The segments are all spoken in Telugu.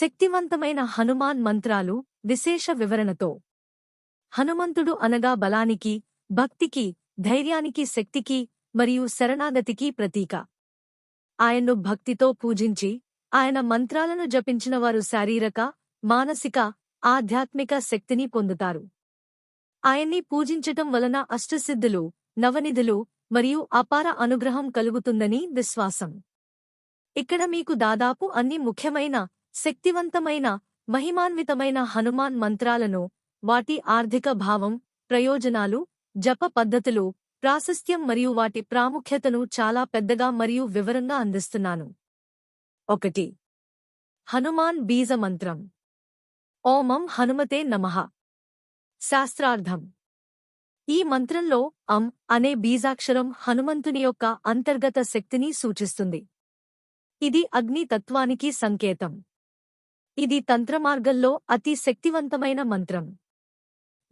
శక్తివంతమైన హనుమాన్ మంత్రాలు విశేష వివరణతో. హనుమంతుడు అనగా బలానికి భక్తికి ధైర్యానికి శక్తికి మరియు శరణాగతికి ప్రతీక. ఆయన్ను భక్తితో పూజించి ఆయన మంత్రాలను జపించిన వారు శారీరక మానసిక ఆధ్యాత్మిక శక్తిని పొందుతారు. ఆయన్ని పూజించటం వలన అష్టసిద్ధులు నవనిధులు మరియు అపార అనుగ్రహం కలుగుతుందని విశ్వాసం. ఇక్కడ మీకు దాదాపు అన్ని ముఖ్యమైన శక్తివంతమైన మహిమాన్వితమైన హనుమాన్ మంత్రాలను వాటి ఆర్థిక భావం ప్రయోజనాలు జప పద్ధతులు ప్రాశస్త్యం మరియు వాటి ప్రాముఖ్యతను చాలా పెద్దగా మరియు వివరంగా అందిస్తున్నాను. ఒకటి. హనుమాన్ బీజ మంత్రం. ఓమం హనుమతే నమః. శాస్త్రార్థం. ఈ మంత్రంలో అం అనే బీజాక్షరం హనుమంతుని యొక్క అంతర్గత శక్తిని సూచిస్తుంది. ఇది అగ్ని తత్వానికి సంకేతం. ఇది తంత్రమార్గంలో అతి శక్తివంతమైన మంత్రం.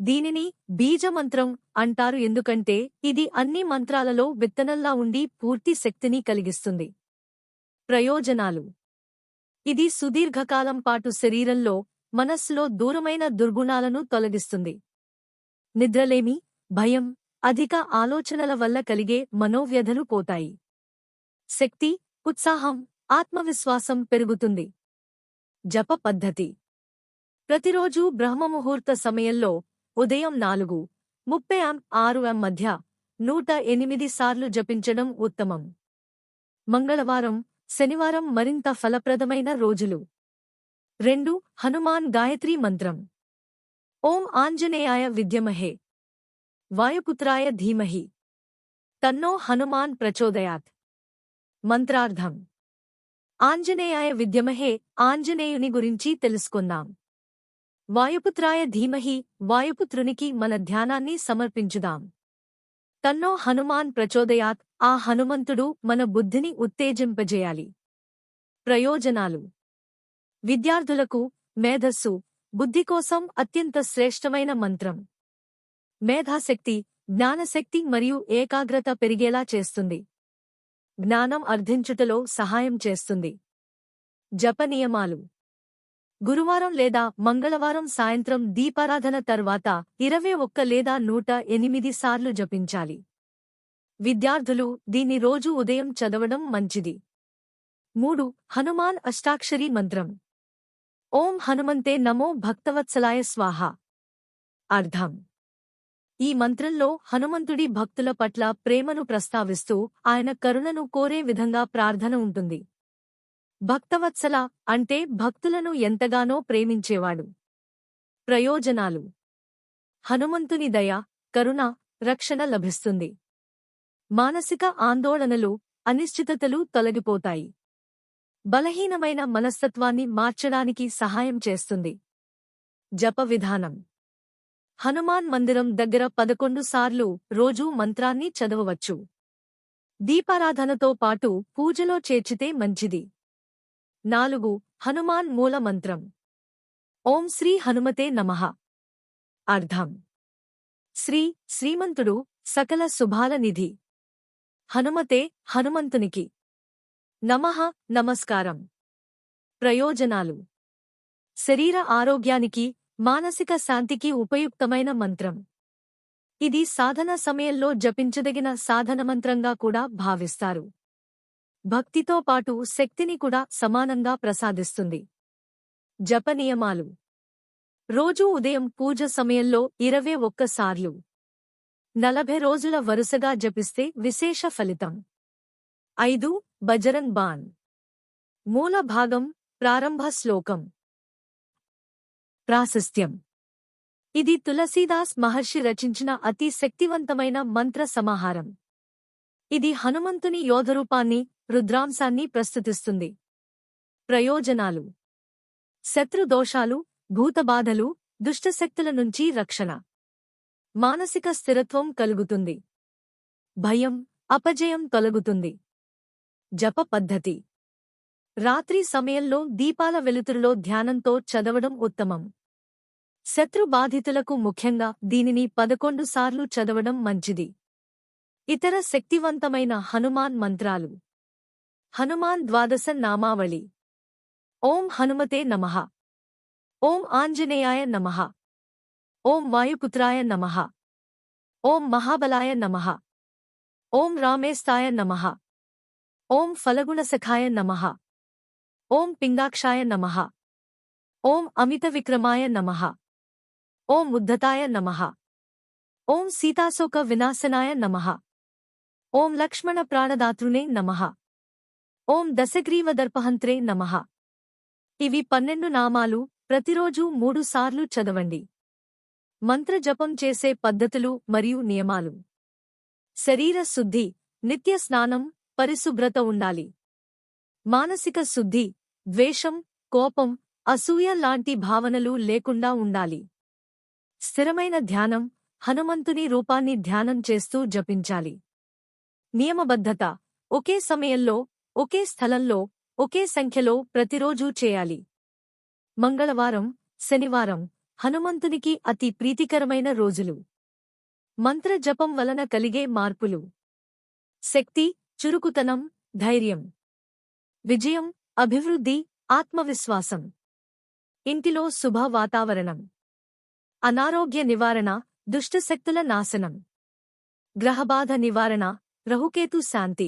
దీనిని బీజమంత్రం అంటారు ఎందుకంటే ఇది అన్ని మంత్రాలలో విత్తనంలా ఉండి పూర్తి శక్తిని కలిగిస్తుంది. ప్రయోజనాలు. ఇది సుదీర్ఘకాలం పాటు శరీరంలో మనస్సులో దూరమైన దుర్గుణాలను తొలగిస్తుంది. నిద్రలేమి భయం అధిక ఆలోచనల వల్ల కలిగే మనోవ్యధలు పోతాయి. శక్తి ఉత్సాహం ఆత్మవిశ్వాసం పెరుగుతుంది. జప పద్ధతి. ప్రతిరోజూ బ్రహ్మముహూర్త సమయంలో ఉదయం నాలుగు ముప్పై ఎం ఆరు ఎం మధ్య నూట ఎనిమిది సార్లు జపించడం ఉత్తమం. మంగళవారం శనివారం మరింత ఫలప్రదమైన రోజులు. రెండు హనుమాన్ గాయత్రీ మంత్రం. ఓం ఆంజనేయాయ విద్యమహే. వాయుపుత్రాయ ధీమహి. తన్నో హనుమాన్ ప్రచోదయాత్. మంత్రార్థం. ఆంజనేయాయ విద్యమహే ఆంజనేయుని గురించి తెలుసుకుందాం. వాయుపుత్రాయ ధీమహి వాయుపుత్రునికి మన ధ్యానాన్ని సమర్పించుదాం. తన్నో హనుమాన్ ప్రచోదయాత్ ఆ హనుమంతుడు మన బుద్ధిని ఉత్తేజింపజేయాలి. ప్రయోజనాలు. విద్యార్థులకు మేధస్సు బుద్ధి కోసం అత్యంత శ్రేష్టమైన మంత్రం. మేధాశక్తి జ్ఞానశక్తి మరియు ఏకాగ్రత పెరిగేలా చేస్తుంది. జ్ఞానం అర్థించుటలో సహాయం చేస్తుంది. జప నియమాలు గురువారం లేదా మంగళవారం సాయంత్రం దీపారాధన తర్వాత ఇరవై ఒక్క లేదా నూట ఎనిమిది సార్లు జపించాలి. విద్యార్థులు దీన్ని రోజు ఉదయం చదవడం మంచిది. మూడు హనుమాన్ అష్టాక్షరీ మంత్రం. ఓం హనుమంతే నమో భక్తవత్సలాయ స్వాహ. అర్థం. ఈ మంత్రంలో హనుమంతుడి భక్తుల పట్ల ప్రేమను ప్రస్తావిస్తూ ఆయన కరుణను కోరే విధంగా ప్రార్థన ఉంటుంది. భక్తవత్సల అంటే భక్తులను ఎంతగానో ప్రేమించేవాడు. ప్రయోజనాలు. హనుమంతుని దయ కరుణ రక్షణ లభిస్తుంది. మానసిక ఆందోళనలు అనిశ్చితతలు తొలగిపోతాయి. బలహీనమైన మనస్తత్వాన్ని మార్చడానికి సహాయం చేస్తుంది. జప విధానం. హనుమాన్ మందిరం దగ్గర పదకొండు సార్లు రోజూ మంత్రాన్ని చదవవచ్చు. దీపారాధనతో పాటు పూజలో చేర్చితే మంచిది. నాలుగు హనుమాన్ మూల మంత్రం. ఓం శ్రీ హనుమతే నమః. అర్థం శ్రీ శ్రీమంతుడు సకల శుభాల నిధి. హనుమతే హనుమంతునికి. నమః నమస్కారం. ప్రయోజనాలు. శరీర ఆరోగ్యానికి మానసిక శాంతికి ఉపయుక్తమైన మంత్రం. ఇది సాధన సమయంలో జపించదగిన సాధన మంత్రంగా కూడా భావిస్తారు. భక్తితో పాటు శక్తిని కూడా సమానంగా ప్రసాదిస్తుంది. జపనియమాలు రోజూ ఉదయం పూజ సమయంలో ఇరవై ఒక్కసార్లు నలభై రోజుల వరుసగా జపిస్తే విశేష ఫలితం. ఐదు బజరంగ్ బాన్ మూల భాగం ప్రారంభ శ్లోకం. ప్రాశస్త్యం. ఇది తులసీదాస్ మహర్షి రచించిన అతి శక్తివంతమైన మంత్ర సమాహారం. ఇది హనుమంతుని యోధరూపాన్ని రుద్రాంశాన్ని ప్రస్తుతిస్తుంది. ప్రయోజనాలు. శత్రుదోషాలు భూతబాధలు దుష్టశక్తుల నుంచి రక్షణ. మానసిక స్థిరత్వం కలుగుతుంది. భయం అపజయం తొలగుతుంది. జప పద్ధతి. రాత్రి సమయంలో దీపాల వెలుతురులో ధ్యానంతో చదవడం ఉత్తమం. శత్రు బాధితులకు ముఖ్యంగా దీనిని పదకొండు సార్లు చదవడం మంచిది. ఇతర శక్తివంతమైన హనుమాన్ మంత్రాలు. హనుమాన్ ద్వాదశ నామావళి. ఓం హనుమతే నమః. ఓం ఆంజనేయాయ నమః. ఓం వాయుపుత్రాయ నమః. ఓం మహాబలాయ నమః. ఓం రామేస్తాయ నమః. ఓం ఫలగుణసఖాయ నమః. ఓం పింగాక్షాయ నమః. ఓం అమిత విక్రమాయ నమః. ఓం ఉద్ధతాయ నమః. ఓం సీతాశోక వినాశనాయ నమః. ఓం లక్ష్మణ ప్రాణదాతృనే నమః. ఓం దశగ్రీవదర్పహంత్రే నమః. ఇవి పన్నెండు నామాలు ప్రతిరోజూ మూడుసార్లు చదవండి. మంత్రజపం చేసే పద్ధతులు మరియు నియమాలు. శరీర శుద్ధి నిత్య స్నానం పరిశుభ్రత ఉండాలి. మానసిక శుద్ధి ద్వేషం కోపం అసూయ లాంటి భావనలు లేకుండా ఉండాలి. స్థిరమైన ధ్యానం హనుమంతుని రూపాన్ని ధ్యానం చేస్తూ జపించాలి. నియమబద్ధత ఒకే సమయంలో ఒకే స్థలంలో ఒకే సంఖ్యలో ప్రతిరోజూ చేయాలి. మంగళవారం శనివారం హనుమంతునికి అతి ప్రీతికరమైన రోజులు. మంత్ర జపం వలన కలిగే మార్పులు. శక్తి చురుకుతనం ధైర్యం. విజయం అభివృద్ధి ఆత్మవిశ్వాసం ఇంటిలో శుభ వాతావరణం అనారోగ్య నివారణ దుష్టశక్తుల నాశనం గ్రహబాధ నివారణ రహుకేతు శాంతి